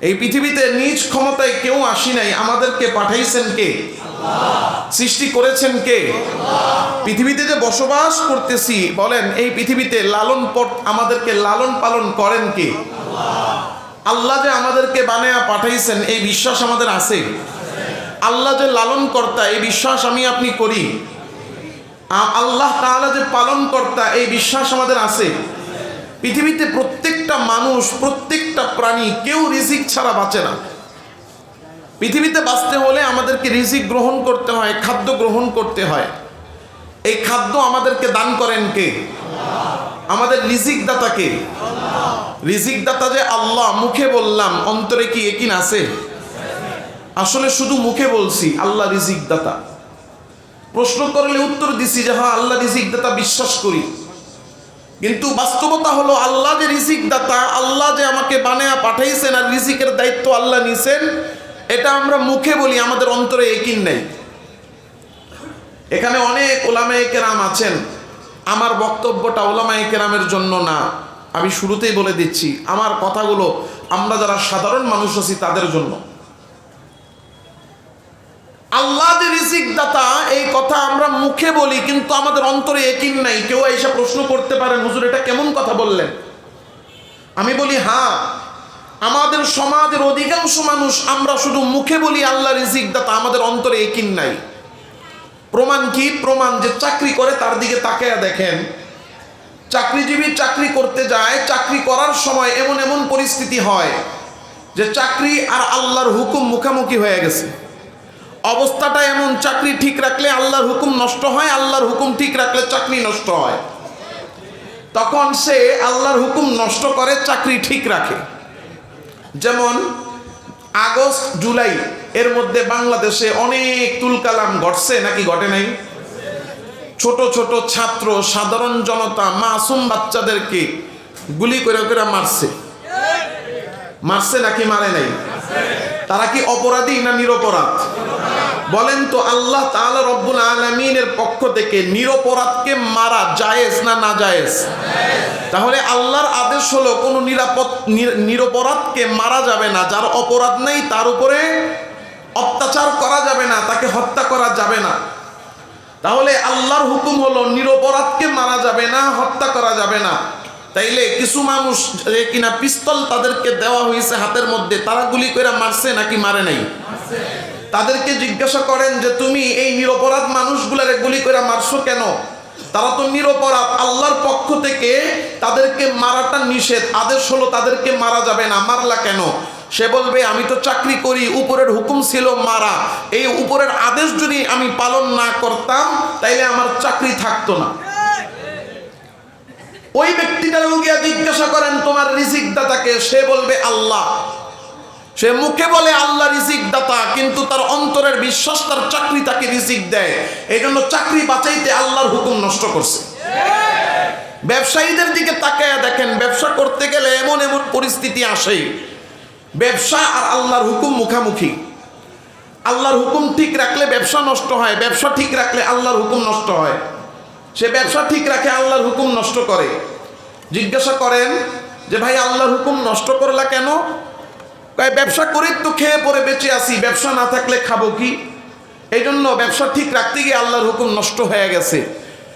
এই পৃথিবীতে নিজ ক্ষমতায় কেউ আসি নাই, আমাদেরকে পাঠাইছেন কে? সৃষ্টি করেছেন কে? পৃথিবীতে যে বসবাস করতেছি, বলেন, এই পৃথিবীতে লালন পট আমাদেরকে লালন পালন করেন কে? আল্লাহ যে আমাদেরকে বানায়া পাঠাইছেন, এই বিশ্বাস আমাদের আছে? আল্লাহ যে লালন কর্তা এই বিশ্বাস আমি আপনি করি। আল্লাহ তাআলা যে পালন কর্তা এই বিশ্বাস আমাদের আছে? পৃথিবীতে প্রত্যেকটা মানুষ, প্রত্যেকটা প্রাণী কেউ রিজিক ছাড়া বাঁচে না। পৃথিবীতে বাঁচতে হলে আমাদেরকে রিজিক গ্রহণ করতে হয়, খাদ্য গ্রহণ করতে হয়। এই খাদ্য আমাদেরকে দান করেন কে? আমাদের রিজিক দাতা কে? রিজিক দাতা যে আল্লাহ, মুখে বললাম, অন্তরে কি একিন আছে? আসলে শুধু মুখে বলছি, আল্লাহ রিজিক দাতা প্রশ্ন করলে উত্তর দিছি যে হ্যাঁ আল্লাহ রিজিক দাতা বিশ্বাস করি। কিন্তু বাস্তবতা হলো আল্লাহ যে রিজিক দাতা, আল্লাহ যে আমাকে বানায়া পাঠাইছেন আর রিজিকের দায়িত্ব আল্লাহ নিছেন, এটা আমরা মুখে বলি, আমাদের অন্তরে একিন নেই। এখানে অনেক ওলামায়ে কেরাম আছেন, আমার বক্তব্যটা ওলামায়ে কেরামের জন্য না, আমি শুরুতেই বলে দিচ্ছি। আমার কথাগুলো আমরা যারা সাধারণ মানুষ আছি তাদের জন্য। আল্লাহ রিজিক দাতা এই কথা আমরা মুখে বলি, কিন্তু আমাদের অন্তরে একিন নাই। কেউ এসে প্রশ্ন করতে পারেন, হুজুর, এটা কেমন কথা বললেন? আমি বলি হ্যাঁ আমাদের সমাজের অধিকাংশ মানুষ, আমরা শুধু মুখে বলি আল্লাহ রিজিক দাতা আমাদের অন্তরে একিন নাই। প্রমাণ কি? প্রমাণ যে চাকরি করে, তার দিকে তাকায়া দেখেন। চাকরিজীবী চাকরি করতে যায়, চাকরি করার সময় এমন এমন পরিস্থিতি হয়, যে চাকরি আর আল্লাহর হুকুম মুখামুখি হয়ে গেছে। অবস্থাটা এমন, চাকরি ঠিক রাখলে আল্লাহর হুকুম নষ্ট হয়, আল্লাহর হুকুম ঠিক রাখলে চাকরি নষ্ট হয়। তখন সে আল্লাহর হুকুম নষ্ট করে, চাকরি ঠিক রাখে। যেমন, আগস্ট, জুলাই, এর মধ্যে বাংলাদেশে অনেক তুলকালাম ঘটছে, নাকি ঘটে নাই? ছোট ছোট ছাত্র, সাধারণ জনতা, মাসুম বাচ্চাদেরকে গুলি করে করে মারছে। মারছে নাকি মারে নাই? তারা কি অপরাধী না নিরপরাধ? বলেন তো আল্লাহ তাআলা রব্বুল আলামিনের পক্ষ থেকে নিরপরাধকে মারা জায়েজ না না জায়েজ? তাহলে আল্লাহর আদেশ হলো কোনো নিরাপদ নিরপরাধকে মারা যাবে না। যার অপরাধ নেই, তার উপরে অত্যাচার করা যাবে না, তাকে হত্যা করা যাবে না। তাহলে আল্লাহর হুকুম হলো নিরপরাধকে মারা যাবে না, হত্যা করা যাবে না। তাইলে কিছু মানুষ কিনা পিস্তল তাদেরকে দেওয়া হয়েছে হাতের মধ্যে, তারা গুলি করে মারছে নাকি মারে নাই? তাদেরকে জিজ্ঞাসা করেন যে, তুমি এই নিরপরাধ মানুষগুলারে গুলি করে মারছো কেন? তারা তো নিরপরাধ, আল্লাহর পক্ষ থেকে তাদেরকে মারাটা নিষেধ, আদেশ হলো তাদেরকে মারা যাবে না, মারলা কেন? সে বলবে, আমি তো চাকরি করি, উপরের হুকুম ছিল মারা, এই উপরের আদেশ যদি আমি পালন না করতাম, তাইলে আমার চাকরি থাকতো না। ওই ব্যক্তিটার গিয়া জিজ্ঞাসা করেন, তোমার রিজিক দাতাকে সে বলবে, আল্লাহ। সে মুখে বলে, আল্লাহ রিজিক দাতা কিন্তু তার অন্তরের বিশ্বাস তার চাকরি তাকে রিজিক দেয়। এই জন্য চাকরি বাঁচাইতে আল্লাহর হুকুম নষ্ট করছে। ব্যবসায়ীদের দিকে তাকায় দেখেন, ব্যবসা করতে গেলে এমন এমন পরিস্থিতি আসে। ব্যবসা আর আল্লাহর হুকুম মুখামুখি। আল্লাহর হুকুম ঠিক রাখলে ব্যবসা নষ্ট হয়, ব্যবসা ঠিক রাখলে আল্লাহর হুকুম নষ্ট হয়। সে ব্যবসা ঠিক রাখে, আল্লাহর হুকুম নষ্ট করে। জিজ্ঞাসা করেন যে, ভাই, আল্লাহর হুকুম নষ্ট করলা কেন? কয়, ব্যবসা করে তো খেয়ে পরে বেঁচে আসি ব্যবসা না থাকলে খাব কি? এই জন্য ব্যবসা ঠিক রাখতে গিয়ে আল্লাহর হুকুম নষ্ট হয়ে গেছে।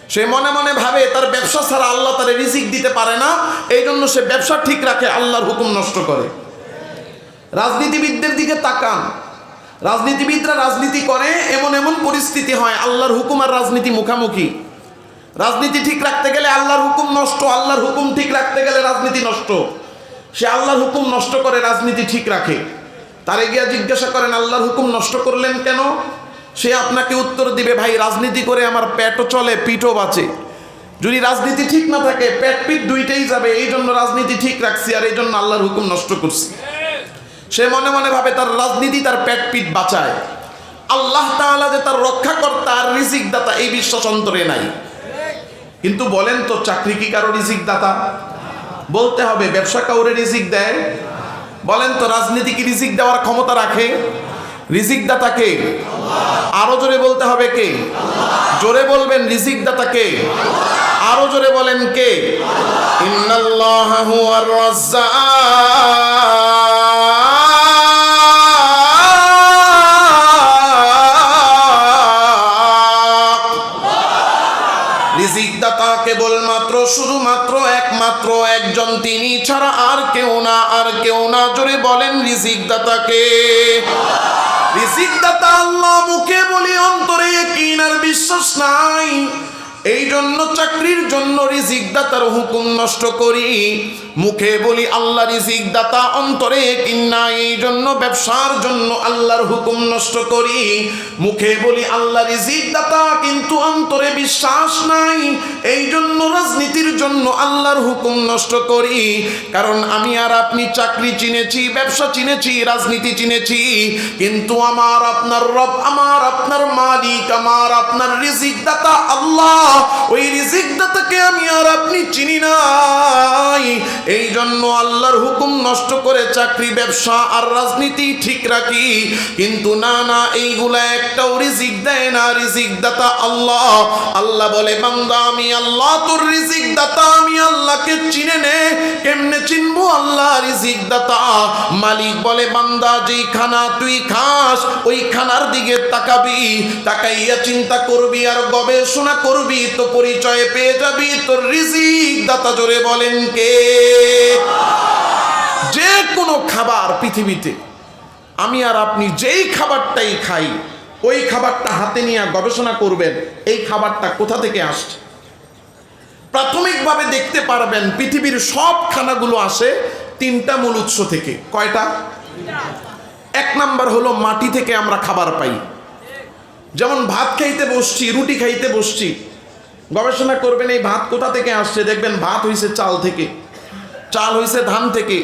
সে মনে মনে ভাবে, তার ব্যবসা ছাড়া আল্লাহ তার রিজিক দিতে পারে না। এই জন্য সে ব্যবসা ঠিক রাখে, আল্লাহর হুকুম নষ্ট করে। রাজনীতিবিদদের দিকে তাকান। রাজনীতিবিদরা রাজনীতি করে, এমন এমন পরিস্থিতি হয়, আল্লাহর হুকুম আর রাজনীতি মুখামুখি। রাজনীতি ঠিক রাখতে গেলে আল্লাহর হুকুম নষ্ট, আল্লাহর হুকুম ঠিক রাখতে গেলে রাজনীতি নষ্ট। সে আল্লাহর হুকুম নষ্ট করে, রাজনীতি ঠিক রাখে। তারে গিয়া জিজ্ঞাসা করেন, আল্লাহর হুকুম নষ্ট করলেন কেন? সে আপনাকে উত্তর দিবে, ভাই, রাজনীতি করে আমার পেটও চলে, পিঠও বাঁচে। যদি রাজনীতি ঠিক না থাকে, পেট পিঠ দুইটাই যাবে, এই জন্য রাজনীতি ঠিক রাখছি আর এই জন্য আল্লাহর হুকুম নষ্ট করছি। সে মনে মনে ভাবে, তার রাজনীতি তার পেট পিঠ বাঁচায়। আল্লাহ তাআলা যে তার রক্ষাকর্তা আর রিজিক দাতা এই বিশ্বাস অন্তরে নাই। কিন্তু বলেন তো, চাকরি কি কারও রিজিক দাতা বলতে হবে, ব্যবসা কাউরে রিজিক দেয়? বলেন তো, রাজনীতি কি রিজিক দেওয়ার ক্ষমতা রাখে? রিজিক দাতাকে আরও জোরে বলতে হবে কে? জোরে বলবেন, রিজিক দাতাকে আরও জোরে বলেন কে? ইন্নাল্লাহু আর রাজ্জাক। কেউ না, আর কেউ না জোরে বলেন রিজিক দাতাকে রিজিক দাতা আল্লাহ মুখে বলি, অন্তরে কিনার বিশ্বাস নাই। এই জন্য চাকরির জন্য রিজিক দাতার হুকুম নষ্ট করি। মুখে বলি, আল্লাহ রিজিক দাতা অন্তরে কিন্না এই জন্য ব্যবসার জন্য আল্লাহর হুকুম নষ্ট করি। মুখে বলি, আল্লাহ রিজিক দাতা কিন্তু অন্তরে বিশ্বাস নাই। এই জন্য রাজনীতির জন্য আল্লাহর হুকুম নষ্ট করি। কারণ আমি আর আপনি চাকরি চিনেছি, ব্যবসা চিনেছি, রাজনীতি চিনেছি, কিন্তু আমার আপনার রব, আমার আপনার মালিক, আমার আপনার রিজিক দাতা আল্লাহ ওই রিজিক দাতাকে আমি আর আপনি চিনি নাই। এই জন্য আল্লাহর হুকুম নষ্ট করে চাকরি, ব্যবসা আর রাজনীতি ঠিক রাখি। কিন্তু না না, এইগুলা একটাও রিজিক দেয় না। রিজিক দাতা আল্লাহ। আল্লাহ বলে, বান্দা, আমি আল্লাহ, তোর রিজিক দাতা, আমি আল্লাহকে চিনে নে। কেমনে চিনবো? আল্লাহ রিজিক মালিক বলে, বান্দা, যেই খানা তুই খাস, ওই খানার দিকে তাকাবি। তাকাইয়া চিন্তা করবি আর গবেষণা করবি, তো পরিচয় পেয়ে যাবি তোর রিজিক। দাতা জোরে বলেন, কে? যে কোনো খাবার পৃথিবীতে, আমি আর আপনি যেই খাবারটাই খাই, ওই খাবারটা হাতে নিয়ে গবেষণা করবেন, এই খাবারটা কোথা থেকে আসছে? প্রাথমিকভাবে দেখতে পারবেন, পৃথিবীর সব খানাগুলো আসে তিনটা মূল উৎস থেকে। কয়টা? এক নাম্বার হলো মাটি থেকে আমরা খাবার পাই। যেমন ভাত খাইতে বসছি, রুটি খাইতে বসছি। গবেষণা করবেন এই ভাত কোথা থেকে আসছে? দেখবেন ভাত হইছে চাল থেকে, চাল হইছে ধান থেকে,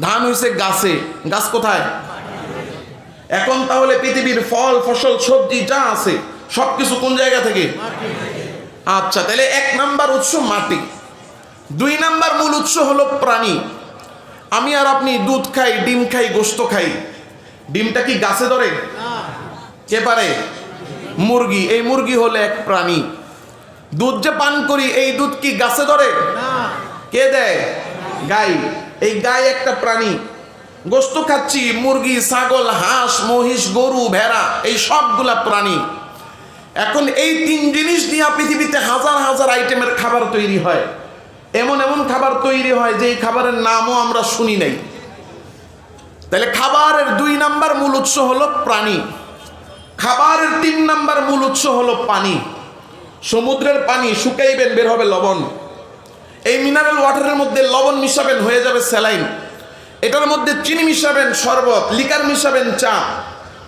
ধান হইছে গাছে। গাছ কোথায়? এখন তাহলে পৃথিবীর ফল, ফসল, সবজি যা আছে সব কিছু কোন জায়গা থেকে? আচ্ছা তাহলে এক নাম্বার উৎস মাটি। দুই নাম্বার মূল উৎস হলো প্রাণী। আমি আর আপনি দুধ খাই ডিম খাই গোস্ত খাই। ডিমটা কি গাছে ধরে? কে পারে? মুরগি। এই মুরগি হলে এক প্রাণী। দুধ যে পান করি এই দুধ কি গাছে ধরে? কে দেয়? গাই। এই গাই একটা প্রাণী। গোস্ত খাচ্ছি মুরগি ছাগল হাঁস মহিষ গরু ভেড়া এই সবগুলা প্রাণী। এখন এই তিন জিনিস নিয়ে পৃথিবীতে হাজার হাজার আইটেমের খাবার তৈরি হয়। এমন এমন খাবার তৈরি হয় যে খাবারের নামও আমরা শুনি নাই। তাহলে খাবারের দুই নাম্বার মূল উৎস হলো প্রাণী। খাবারের তিন নাম্বার মূল উৎস হলো পানি। সমুদ্রের পানি শুকাইবেন, বের হবে লবণ। এই মিনারেল ওয়াটারের মধ্যে লবণ মিশাবেন, হয়ে যাবে স্যালাইন। এটার মধ্যে চিনি মিশাবেন, শরবত। লিকার মিশাবেন, চা।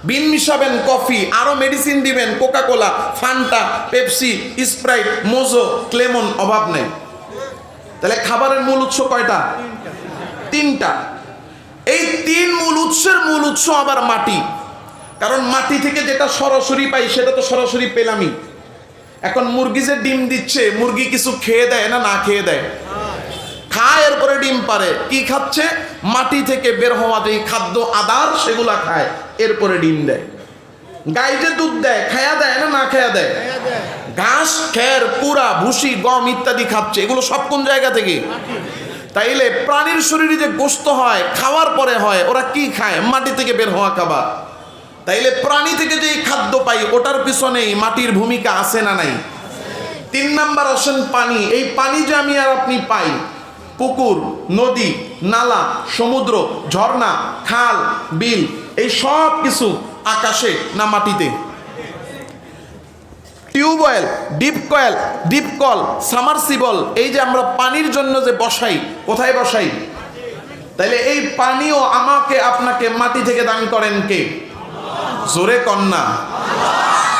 বিন মিশাবেন, কফি। আরও মেডিসিন দিবেন Coca Cola Fanta Pepsi Sprite Mojo Clemon অভাব নেই। তাহলে খাবারের মূল উৎস কয়টা? তিনটা। এই তিন মূল উৎসের মূল উৎস আবার মাটি। কারণ মাটি থেকে যেটা সরাসরি পাই, সেটা তো সরাসরি পেলামই। এখন মুরগি যে ডিম দিচ্ছে, মুরগি কিছু খেয়ে দেয় না না খেয়ে দেয়? খায়, এরপরে ডিম পারে। কি খাচ্ছে? মাটি থেকে বের হওয়া যে খাদ্য আদার, সেগুলা খায়, এরপরে ডিম দেয়। গাই যে দুধ দেয়, খায়া দেয় না না খায়া দেয়? ঘাস, খের, পুরা, ভুসি, গম ইত্যাদি খাচ্ছে। এগুলো সব কোন জায়গা থেকে? তাইলে প্রাণীর শরীরে যে গোস্ত হয়, খাওয়ার পরে হয়, ওরা কি খায়? মাটি থেকে বের হওয়া খাবার তাইলে প্রাণী থেকে যে খাদ্য পাই, ওটার পিছনেই মাটির ভূমিকা আছে না নাই? তিন নাম্বার আসেন পানি। এই পানি যে আমি আর আপনি পাই, পুকুর, নদী, নালা, সমুদ্র, ঝর্ণা, খাল, বিল, এই সব কিছু আকাশে না মাটিতে? টিউবওয়েল ডিপ কয়েল, ডিপ কল, সামারসিবল, এই যে আমরা পানির জন্য যে বসাই, কোথায় বসাই? তাইলে এই পানিও আমাকে, আপনাকে মাটি থেকে দান করেন কে? জোরে কন্যা।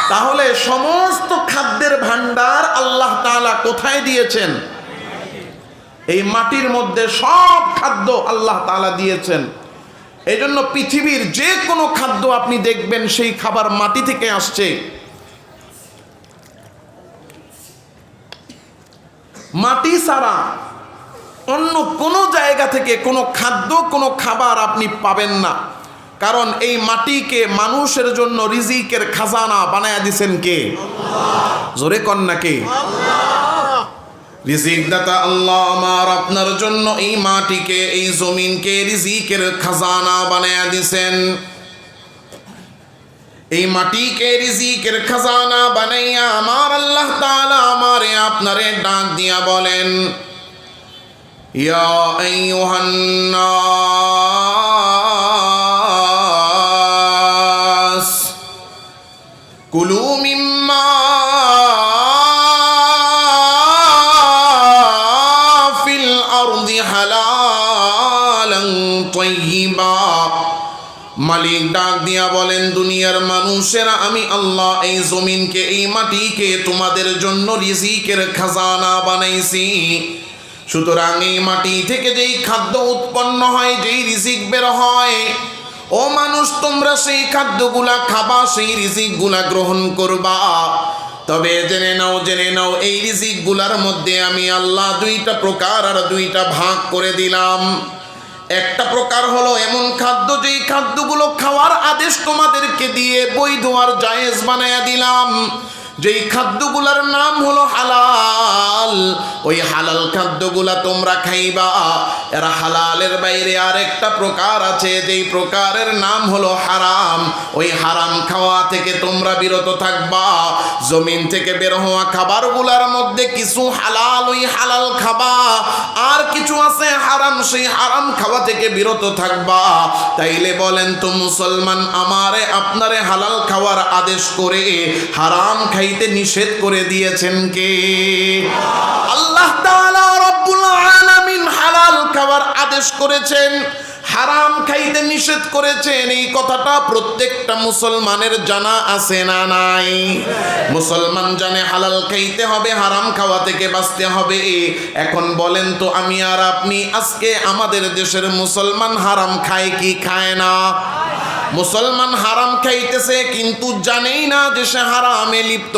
তাহলে সমস্ত খাদ্যের ভান্ডার আল্লাহ তাআলা কোথায় দিয়েছেন? এই মাটির মধ্যে সব খাদ্য আল্লাহ তাআলা দিয়েছেন। এই জন্য পৃথিবীর যে কোনো খাদ্য আপনি দেখবেন, সেই খাবার মাটি থেকে আসছে। মাটি ছাড়া অন্য কোনো জায়গা থেকে কোনো খাদ্য কোনো খাবার আপনি পাবেন না। কারণ এই মাটিকে মানুষের জন্য রিজিকের খাজানা বানায় দিছেন কে? জোরে কন্যা কে? রিজিক দাতা আল্লাহ আমার আপনার জন্য এই মাটিকে এই জমিনকে রিজিকের খাজানা বানায় দিছেন। এই মাটিকে রিজিকের খাজানা বানাইয়া আমার আল্লাহ তাআলা আমারে আপনারে ডাক দিয়া বলেন, ইয়া আইয়ুহান নাস কুলু মালিক ডাক দিয়া বলেন, দুনিয়ার মানুষেরা, আমি আল্লাহ এই জমিনকে, এই মাটিকে তোমাদের জন্য রিজিকের খাজানা বানাইছি। সুতরাং এই মাটি থেকে যেই খাদ্য উৎপন্ন হয়, যেই রিজিক বের হয়, ও মানুষ, তোমরা সেই খাদ্যগুলা খাবা, সেই রিজিকগুলা গ্রহণ করবা। তবে জেনে নাও জেনে নাও, এই রিজিকগুলার মধ্যে আমি আল্লাহ দুইটা প্রকার আর দুইটা ভাগ করে দিলাম। একটা প্রকার হলো এমন খাদ্য যেই খাদ্যগুলো খাওয়ার আদেশ তোমাদেরকে দিয়ে বৈধ আর জায়েজ বানায়া দিলাম। যেই খাদ্যগুলার নাম হলো হালাল, ওই হালাল খাদ্যগুলা তোমরা খাইবা। এরা হালালের বাইরে আর একটা প্রকার আছে, যেই প্রকারের নাম হলো হারাম। ওই হারাম খাওয়া থেকে তোমরা বিরত থাকবা। জমিন থেকে বের হওয়া খাবারগুলার মধ্যে কিছু হালাল, ওই হালাল খাবা। আর কিছু আছে হারাম, সেই হারাম খাওয়া থেকে বিরত থাকবা। তাইলে বলেন তো মুসলমান, আমারে আপনারে হালাল খাওয়ার আদেশ করে হারাম খাইতে নিষেধ করে দিয়েছেন কে? আল্লাহ হালাল খাওয়ার আদেশ করেছেন, হারাম খাইতে নিষেধ করেছেন। এই কথাটা প্রত্যেকটা মুসলমানের জানা আছে না নাই? মুসলমান জানে হালাল খাইতে হবে, হারাম খাওয়া থেকে বাঁচতে হবে। এখন বলেন তো, আমি আর আপনি আজকে আমাদের দেশের মুসলমান হারাম খায় কি খায় না? মুসলমান হারাম খাইতেছে, কিন্তু জানেই না যে সে হারামে লিপ্ত।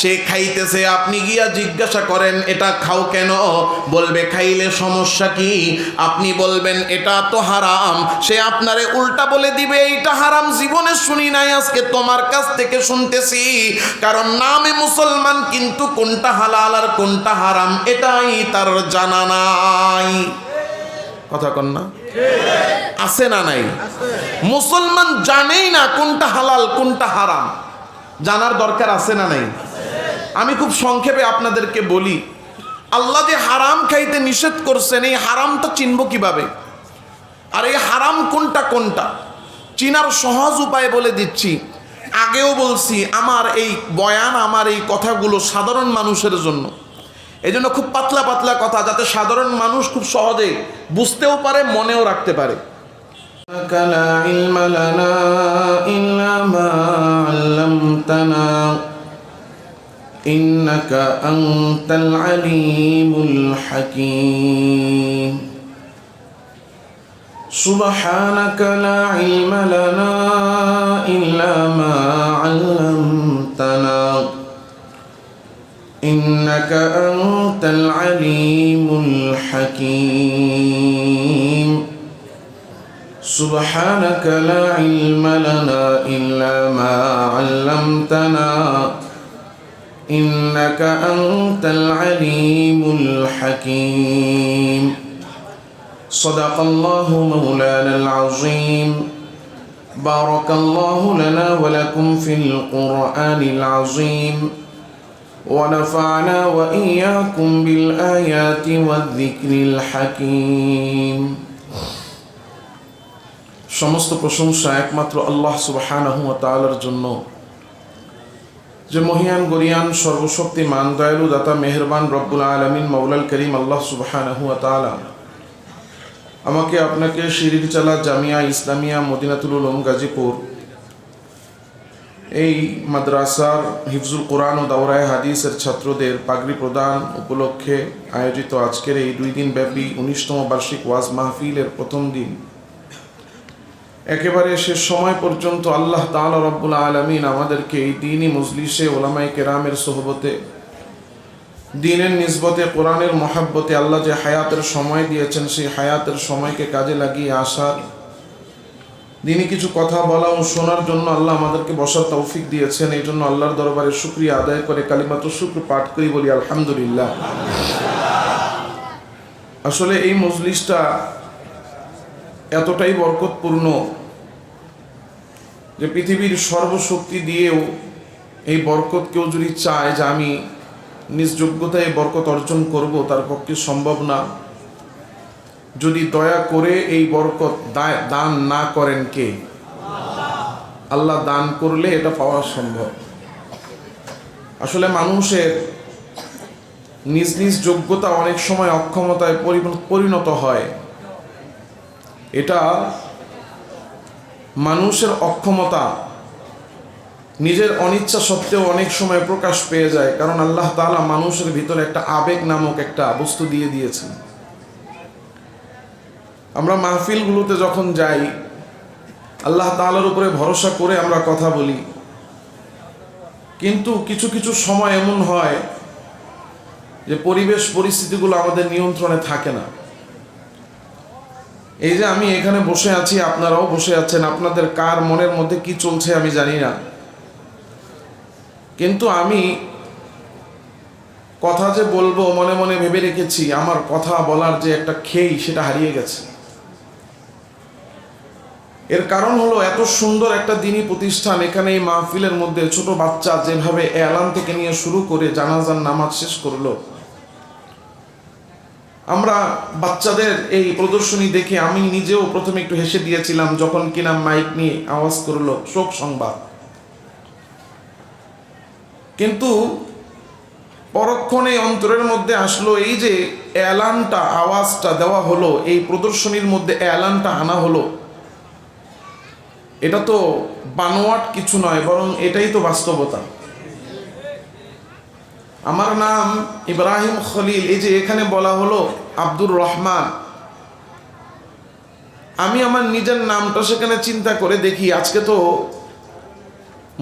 সে খাইতেছে, আপনি গিয়া জিজ্ঞাসা করেন, এটা খাও কেন? বলবে, খাইলে সমস্যা কি? আপনি বলবেন, এটা তো হারাম। সে আপনারে উল্টা বলে দিবে, এইটা হারাম জীবনে শুনি নাই, আজকে তোমার কাছ থেকে শুনতেছি। কারণ নামে মুসলমান, কিন্তু কোনটা হালাল আর কোনটা হারাম, এটাই তার জানা নাই। কথা কন না। আছে না নাই? মুসলমান জানেই না কোনটা হালাল, কোনটা হারাম। জানার দরকার আছে না নাই? আমি খুব সংক্ষেপে আপনাদেরকে বলি, আল্লাহ যে হারাম খাইতে নিষেধ করছেন, এই হারামটা চিনব কীভাবে? আর এই হারাম কোনটা কোনটা? চিনার সহজ উপায় বলে দিচ্ছি। আগেও বলছি, আমার এই বয়ান, আমার এই কথাগুলো সাধারণ মানুষের জন্য। এই জন্য খুব পাতলা পাতলা কথা যাতে সাধারণ মানুষ খুব সহজে বুঝতেও পারে মনেও রাখতে পারে لا علم لنا إلا ما علمتنا إنك أنت العليم الحكيم سبحانك لا علم لنا إلا ما علمتنا إنك أنت العليم الحكيم. سبحانك لا علم لنا إلا ما علمتنا. إنك أنت العليم الحكيم. صدق الله مولانا العظيم. بارك الله لنا ولكم في القرآن العظيم. ونفعنا وإياكم بالآيات والذكر الحكيم সমস্ত প্রশংসা একমাত্র আল্লাহ সুবহানাহু ওয়া তাআলার জন্য যে মহিয়ান গরিয়ান সর্বশক্তিমান দয়ালু দাতা মেহেরবান রব্বুল আলমিন মৌলাল করিম আল্লাহ সুবহানাহু ওয়া তাআলা আমাকে আপনাকে শিরিরচালা জামিয়া ইসলামিয়া মদিনাতুল উলুম গাজীপুর এই মাদ্রাসার হিফজুল কোরআন ও দাওরায় হাদিসের ছাত্রদের পাগড়ি প্রদান উপলক্ষে আয়োজিত আজকের এই দুই দিন ব্যাপী উনিশতম বার্ষিক ওয়াজ মাহফিলের প্রথম দিন। একেবারে শেষ সময় পর্যন্ত আল্লাহ তাআলা রব্বুল আলমিন আমাদেরকে এই দিনই মজলিসে ওলামাই কেরামের সোহবতে, দিনের নিসবতে, কোরআনের মহাব্বতে আল্লাহ যে হায়াতের সময় দিয়েছেন, সেই হায়াতের সময়কে কাজে লাগিয়ে আসার দিনই কিছু কথা বলা ও শোনার জন্য আল্লাহ আমাদেরকে বসার তৌফিক দিয়েছেন। এই জন্য আল্লাহর দরবারে শুক্রিয়া আদায় করে কালিমাত শুক্র পাঠ করি বলি, আলহামদুলিল্লাহ। আসলে এই মজলিসটা এতটাই বরকতপূর্ণ যে পৃথিবীর সর্বশক্তি দিয়েও এই বরকত কেউ যদি চায় যে আমি নিজ যোগ্যতায় বরকত অর্জন করব, তার পক্ষে সম্ভব না। যদি দয়া করে এই বরকত দান না করেন কে? আল্লাহ দান করলে এটা পাওয়া সম্ভব। আসলে মানুষের নিজ নিজ যোগ্যতা অনেক সময় অক্ষমতায় পরিণত হয়। এটা মানুষের অক্ষমতা নিজের অনিচ্ছা সত্ত্বেও অনেক সময় প্রকাশ পেয়ে যায়, কারণ আল্লাহ তালা মানুষের ভিতরে একটা আবেগ নামক একটা বস্তু দিয়ে দিয়েছেন। আমরা মাহফিলগুলোতে যখন যাই, আল্লাহ তাআলার উপরে ভরসা করে আমরা কথা বলি। কিন্তু কিছু কিছু সময় এমন হয় যে পরিবেশ পরিস্থিতিগুলো আমাদের নিয়ন্ত্রণে থাকে না। এই যে আমি এখানে বসে আছি, আপনারাও বসে আছেন, আপনাদের কার মনের মধ্যে কি চলছে আমি জানি না। কিন্তু আমি কথা যে বলব, মনে মনে ভেবে রেখেছি, আমার কথা বলার যে একটা খেই, সেটা হারিয়ে গেছে। এর কারণ হলো এত সুন্দর একটা দিনই প্রতিষ্ঠান। এখানে এই মাহফিলের মধ্যে ছোট বাচ্চা যেভাবে এলান থেকে নিয়ে শুরু করে জানাজার নামাজ শেষ করল। আমরা বাচ্চাদের এই প্রদর্শনী দেখে আমি নিজেও প্রথমে একটু হেসে দিয়েছিলাম যখন কিনা মাইক নিয়ে আওয়াজ করল, শোক সংবাদ। কিন্তু পরক্ষণে অন্তরের মধ্যে আসলো এই যে অ্যালানটা আওয়াজটা দেওয়া হলো, এই প্রদর্শনীর মধ্যে অ্যালানটা আনা হলো। এটা তো বানোয়াট কিছু নয়, বরং এটাই তো বাস্তবতা। আমার নাম ইব্রাহিম খলিল। এই যে এখানে বলা হলো আব্দুর রহমান। আমি আমার নিজের নামটা সেখানে চিন্তা করে দেখি, আজকে তো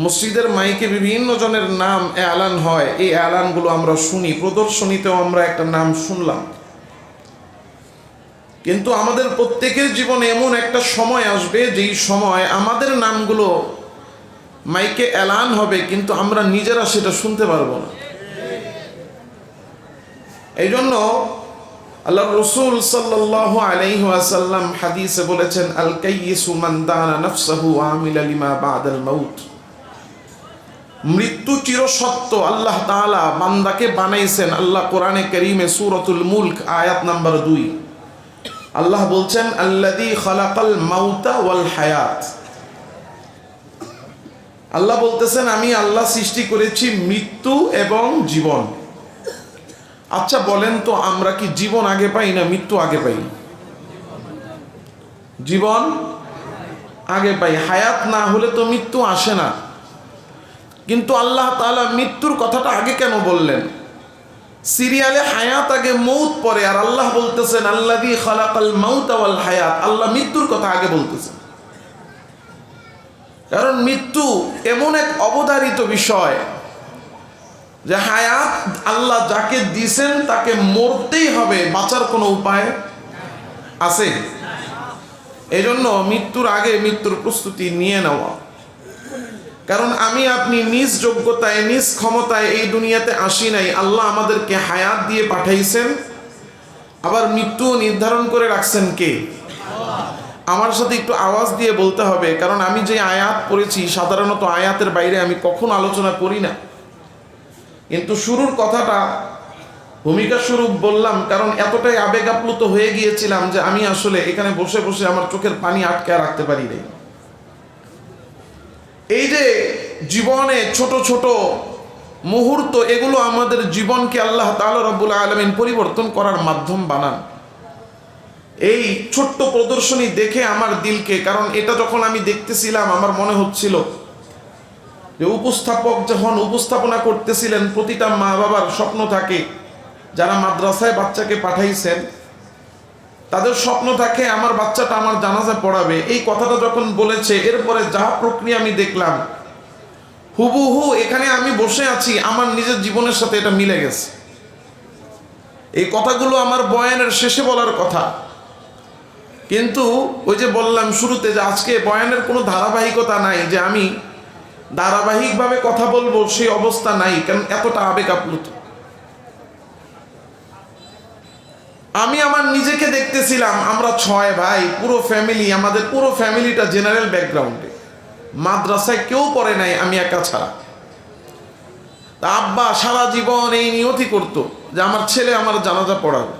মসজিদের মাইকে বিভিন্ন জনের নাম এলান হয়। এই অ্যালানগুলো আমরা শুনি, প্রদর্শনীতেও আমরা একটা নাম শুনলাম। কিন্তু আমাদের প্রত্যেকের জীবনে এমন একটা সময় আসবে, যেই সময় আমাদের নামগুলো মাইকে এলান হবে, কিন্তু আমরা নিজেরা সেটা শুনতে পারব না। এই জন্য আল্লাহ রসুল সাল্লাহ আলাইহি ওয়াসাল্লাম হাদিসে বলেছেন আল মান আমিলা লিমা বাদাল মাউত। মৃত্যু আল্লাহ তাআলা বান্দাকে বানাইছেন, আল্লাহ কোরআনে কারীমে সূরাতুল মুলক আয়াত নাম্বার দুই। আল্লাহ বলছেন হায়াত। আল্লাহ বলতেছেন, আমি আল্লাহ সৃষ্টি করেছি মৃত্যু এবং জীবন। আচ্ছা বলেন তো, আমরা কি জীবন আগে পাই না মৃত্যু আগে পাই? জীবন আগে পাই। হায়াত না হলে তো মৃত্যু আসে না। কিন্তু আল্লাহ তাআলা মৃত্যুর কথাটা আগে কেন বললেন? সিরিয়ালে হায়াত আগে মৌত পরে, আর আল্লাহ বলতেছেন আল্লাদি খালাকাল মাউত ওয়াল হায়াত। আল্লাহ মৃত্যুর কথা আগে বলতেছেন। কারণ মৃত্যু এমন এক অবধারিত বিষয় যে হায়াত আল্লাহ যাকে দিছেন তাকে মরতেই হবে, বাঁচার কোনো উপায় আছে? এই জন্য মৃত্যুর আগে মৃত্যুর প্রস্তুতি নিয়ে নেওয়া। কারণ আমি, আপনি নিজ যোগ্যতায়, নিজ ক্ষমতায় এই দুনিয়াতে আসি নাই। আল্লাহ আমাদেরকে হায়াত দিয়ে পাঠাইছেন। আবার মৃত্যু নির্ধারণ করে রাখছেন কে? আমার সাথে একটু আওয়াজ দিয়ে বলতে হবে, কারণ আমি যে আয়াত পড়েছি, সাধারণত আয়াতের বাইরে আমি কখন আলোচনা করি না। কিন্তু শুরুর কথাটা, ভূমিকা স্বরূপ বললাম, কারণ এতটাই আবেগ আপ্লুত হয়ে গিয়েছিলাম যে আমি আসলে এখানে বসে বসে আমার চোখের পানি আটকে রাখতে পারি নাই। এই যে জীবনে ছোট ছোট মুহূর্ত, এগুলো আমাদের জীবনকে আল্লাহ তাআলা রব্বুল আলমিন পরিবর্তন করার মাধ্যম বানান। এই ছোট্ট প্রদর্শনী দেখে আমার দিলকে, কারণ এটা যখন আমি দেখতেছিলাম, আমার মনে হচ্ছিল যে উপস্থাপক যখন উপস্থাপনা করতেছিলেন, প্রতিটা মা বাবার স্বপ্ন থাকে, যারা মাদ্রাসায় বাচ্চাকে পাঠাইছেন তাদের স্বপ্ন থাকে, আমার বাচ্চাটা আমার জানাজা পড়াবে। এই কথাটা যখন বলেছে, এরপরে যা প্রক্রিয়া আমি দেখলাম, হুবহু এখানে আমি বসে আছি, আমার নিজের জীবনের সাথে এটা মিলে গেছে। এই কথাগুলো আমার বয়ানের শেষে বলার কথা। কিন্তু ওই যে বললাম শুরুতে যে আজকে বয়ানের কোনো ধারাবাহিকতা নাই, যে আমি ধারাবাহিকভাবে কথা বলব, সেই অবস্থা নাই, কারণ এতটা আবেগ আপ্লুত। আমি আমার নিজেকে দেখতেছিলাম, আমরা ছয় ভাই, পুরো ফ্যামিলি আমাদের পুরো ফ্যামিলিটা জেনারেল ব্যাকগ্রাউন্ডে মাদ্রাসায় কেউ পড়ে নাই, আমি একা ছাড়া। তা আব্বা সারা জীবন এই নিয়তি করতো, যে আমার ছেলে আমার জানাজা পড়াবে।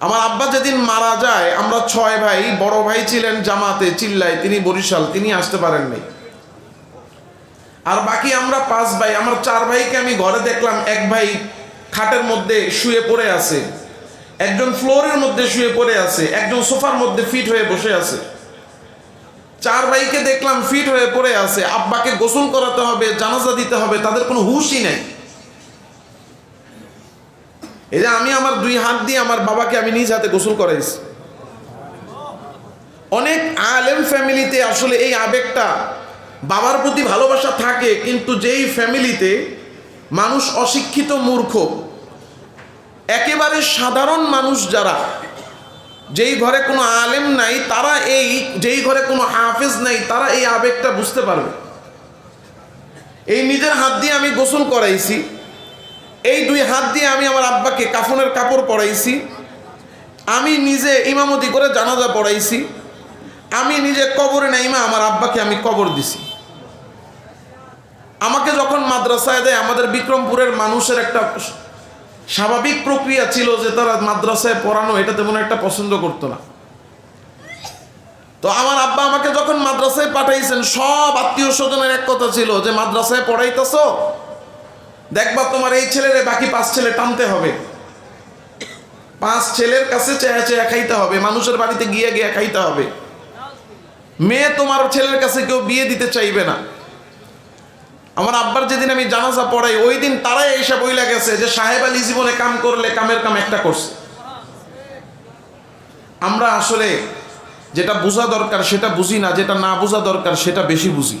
আমার আব্বা যেদিন মারা যায়, আমরা ছয় ভাই, বড় ভাই ছিলেন জামাতে, চিল্লায়, তিনি বরিশাল, তিনি আসতে পারেন নাই। আর বাকি আমরা পাঁচ ভাই, আমার চার ভাইকে আমি ঘরে দেখলাম, এক ভাই খাটের মধ্যে শুয়ে পড়ে আছে। একজন ফ্লোরের মধ্যে শুয়ে পড়ে আছে। একজন সোফার মধ্যে ফিট হয়ে বসে আছে। চার ভাইকে দেখলাম ফিট হয়ে পড়ে আছে। আব্বাকে গোসল করাতে হবে, জানাজা দিতে হবে, তাদের কোনো হুশই নেই। এই যে আমি আমার দুই হাত দিয়ে আমার বাবাকে আমি নিজ হাতে গোসল করাইছি। অনেক আলেম ফ্যামিলিতে আসলে এই আবেগটা বাবার প্রতি ভালোবাসা থাকে, কিন্তু যেই ফ্যামিলিতে মানুষ অশিক্ষিত মূর্খ। একেবারে সাধারণ মানুষ যারা, যেই ঘরে কোনো আলেম নাই, তারা এই, যেই ঘরে কোনো হাফেজ নাই, তারা এই আবেগটা বুঝতে পারবে। এই নিজের হাত দিয়ে আমি গোসল করাইছি, এই দুই হাত দিয়ে আমি আমার আব্বাকে কাফনের কাপড় পরাইছি, আমি নিজে ইমামতি করে জানাজা পড়াইছি, আমি নিজে কবরে নাইমা আমার আব্বাকে আমি কবর দিছি। আমাকে যখন মাদ্রাসায় দেয়, আমাদের বিক্রমপুরের মানুষের একটা স্বাভাবিক প্রক্রিয়া ছিল যে তারা মাদ্রাসায় পড়ানো, এটা তেমন একটা পছন্দ করতো না। তো আমার আব্বা আমাকে যখন মাদ্রাসায় পাঠাইছেন, সব আত্মীয় স্বজনের এক কথা ছিল যে, মাদ্রাসায় পড়াইতেছ? দেখবা তোমার এই ছেলের বাকি পাঁচ ছেলে টানতে হবে। পাঁচ ছেলের কাছে চেয়া চেয়া খাইতে হবে, মানুষের বাড়িতে গিয়ে গিয়ে খাইতে হবে। মেয়ে তোমার ছেলের কাছে কেউ বিয়ে দিতে চাইবে না। আমার আব্বার যেদিন আমি জানাজা পড়াই, ওই দিন তারাই এসে বইলা গেছে যে সাহেব আলী জীবনে কাম করলে কামের কাম একটা করছে। আমরা আসলে যেটা বোঝা দরকার সেটা বুঝি না, যেটা না বোঝা দরকার সেটা বেশি বুঝি।